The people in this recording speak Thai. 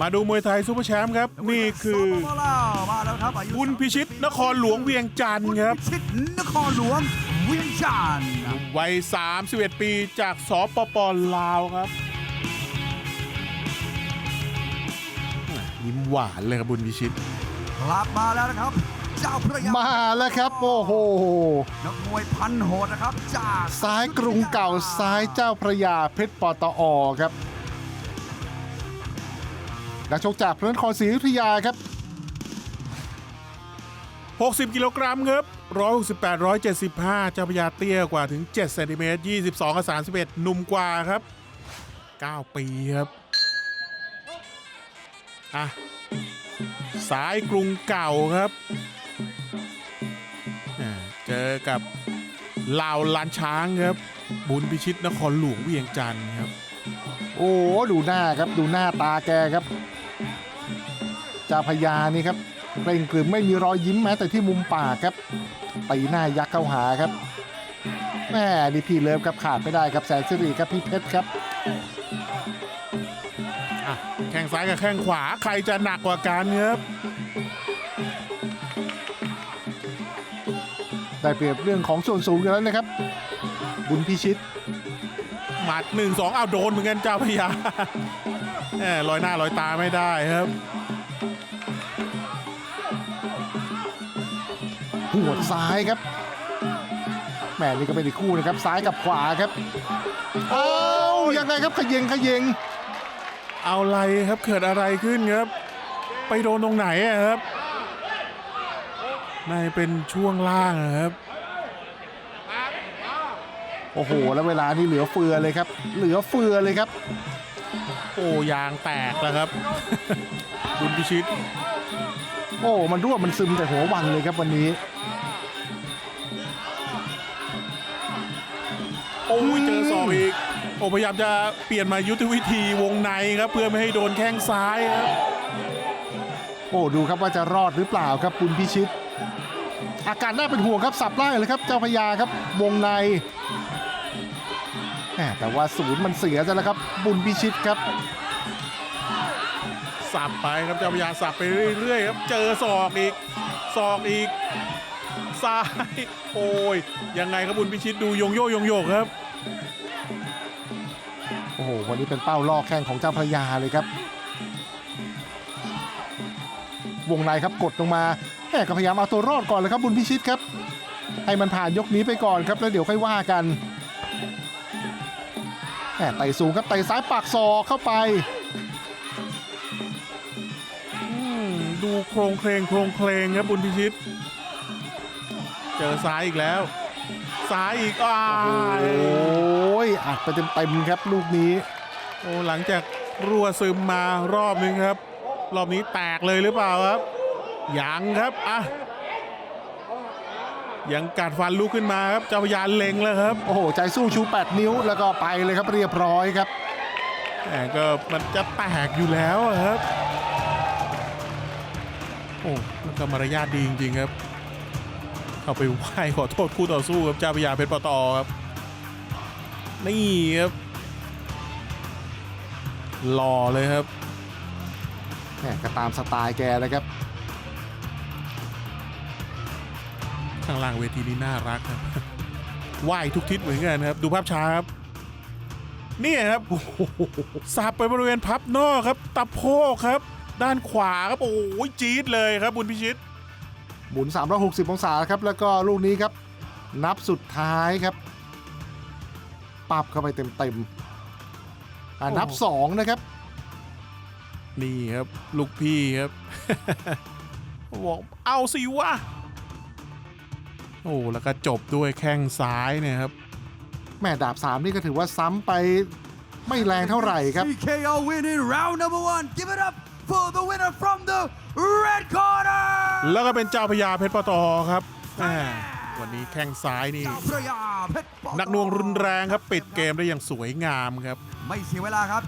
มาดูมวยไทยซูเปอร์แชมป์ครับ นี่คือสปปลาวมาแล้วครับอายุบุญพิชิตนครหลวงเวียงจันทร์ครับบุญพิชิตนครหลวงเวียงจันทร์วัย 31 ปีจากสปปลาวครับยิ้มหวานเลยครับบุญพิชิตกลับมาแล้วนะครับเจ้าพระยามาแล้วครับ โอ้โหนักมวยพันโหดนะครับจากซ้ายกรุงเก่าซ้ายเจ้าพระยาเพชรปตอครับ นักชกจากพระนครศรีอยุธยาครับ 60 กิโลกรัมครับ 168 175 เจ้าพระยาเตี้ยกว่าถึง7เซนติเมตร22กับ31 หนุ่มกว่าครับ 9 ปีครับ อะ สายกรุงเก่าครับอ่าเจอกับลาวลานช้างครับ บุญพิชิตนครหลวงเวียงจันทร์ครับ โอ้ ดูหน้าครับ ดูหน้าตาแกครับเจ้าพระยานี่ครับเกรงกรึมไม่มีรอยยิ้มแม้แต่ที่มุมปากครับตีหน้ายักษ์เข้าหาครับแม่ดีพี่เลิฟครับขาดไม่ได้ครับแสนสิริครับพี่เพชรครับอะแข้งซ้ายกับแข้งขวาใครจะหนักกว่ากันครับได้เปรียบเรื่องของส่วนสูงกันแล้วนะครับ บุญพิชิตห มัดหนึ่งสองเอาโดนเหมือนกันเจ้าพระยาแหมลอยหน้าลอยตาไม่ได้ครับหัวดซ้ายครับแหมนี่ก็เป็นอีกคู่นะครับซ้ายกับขวาครับเอายังไงครับขยงขยงเอาอะไรครับเกิดอะไรขึ้นครับ ไปโดนตรงไหนอะครับน่าจะเป็นช่วงล่างอะครับ โอ้โห แล้วเวลานี่เหลือเฟือเลยครับ เหลือเฟือเลยครับ โอ้ยางแตกแล้วครับ บุญพิชิต โอ้มันรั่วมันซึมแต่หัววันเลยครับวันนี้โอ้ยเจอศอกอีก โอ้พยายามจะเปลี่ยนมายุทธวิธีวงในครับ เพื่อไม่ให้โดนแข้งซ้ายครับ โอ้ดูครับว่าจะรอดหรือเปล่าครับบุญพิชิต อาการน่าเป็นห่วงครับสับล่างเลยครับเจ้าพญาครับวงใน แหม่แต่ว่าศูนย์มันเสียซะแล้วครับ บุญพิชิตครับ สับไปครับเจ้าพระยาสับไปเรื่อยๆครับ เจอศอกอีกศอกอีกซ้ายโอ้ยยังไงครับบุญพิชิตดูโยงโยโยงโยกครับโอ้โหวันนี้เป็นเป้าล่อแข้งของเจ้าพระยาเลยครับ วงในครับกดลงมาแหมก็พยายามเอาตัวรอดก่อนเลยครับบุญพิชิตครับ ให้มันผ่านยกนี้ไปก่อนครับแล้วเดี๋ยวค่อยว่ากันแหม ไต่สูงครับไต่ซ้ายปากซอกเข้าไปอืมดูโครงเคลงโครงเคลงครับบุญพิชิต เจอซ้ายอีกแล้ว ซ้ายอีกอ้าโอ้ยอัดไปเต็มๆครับลูกนี้ โอ้หลังจากรั่วซึมมารอบนึงครับ รอบนี้แตกเลยหรือเปล่าครับยังครับอะ ยังกัดฟันลุกขึ้นมาครับเจ้าพระยาเล็งแล้วครับ โอ้โห ใจสู้ชู 8 นิ้วแล้วก็ไปเลยครับเรียบร้อยครับแต่ก็มันจะแตกอยู่แล้วอะครับ โอ้แล้วก็มารยาทดีจริงๆครับ เข้าไปไหว้ขอโทษคู่ต่อสู้ครับเจ้าพระยาเพชรปตอครับ นี่ครับหล่อเลยครับแหมก็ตามสไตล์แกนะครับ ข้างล่างเวทีนี้น่ารักครับไหว้ทุกทิศเหมือนกันครับ ดูภาพช้าครับนี่ครับโอ้โหสับไปบริเวณพับนอกครับตะโพกครับ ด้านขวาครับโอ้ยจี๊ดเลยครับบุญพิชิต หมุน 360 องศาครับ แล้วก็ลูกนี้ครับ นับสุดท้ายครับปับเข้าไปเต็มๆอ่านับโอ้2นะครับ นี่ครับ ลูกพี่ครับบอกเอาสิวะ โอ้แล้วก็จบด้วยแข้งซ้ายเนี่ยครับ แม่ดาบ 3 นี่ก็ถือว่าซ้ำไปไม่แรงเท่าไหร่ครับ TKO win in round number one give it up for the winner from the red corner แล้วก็เป็นเจ้าพญาเพชรปตอครับแหมวันนี้แข้งซ้ายนี่เจ้าพระยาเพชรปตนักหนวงรุนแรงครับ ปิดเกมได้อย่างสวยงามครับ ไม่เสียเวลาครับ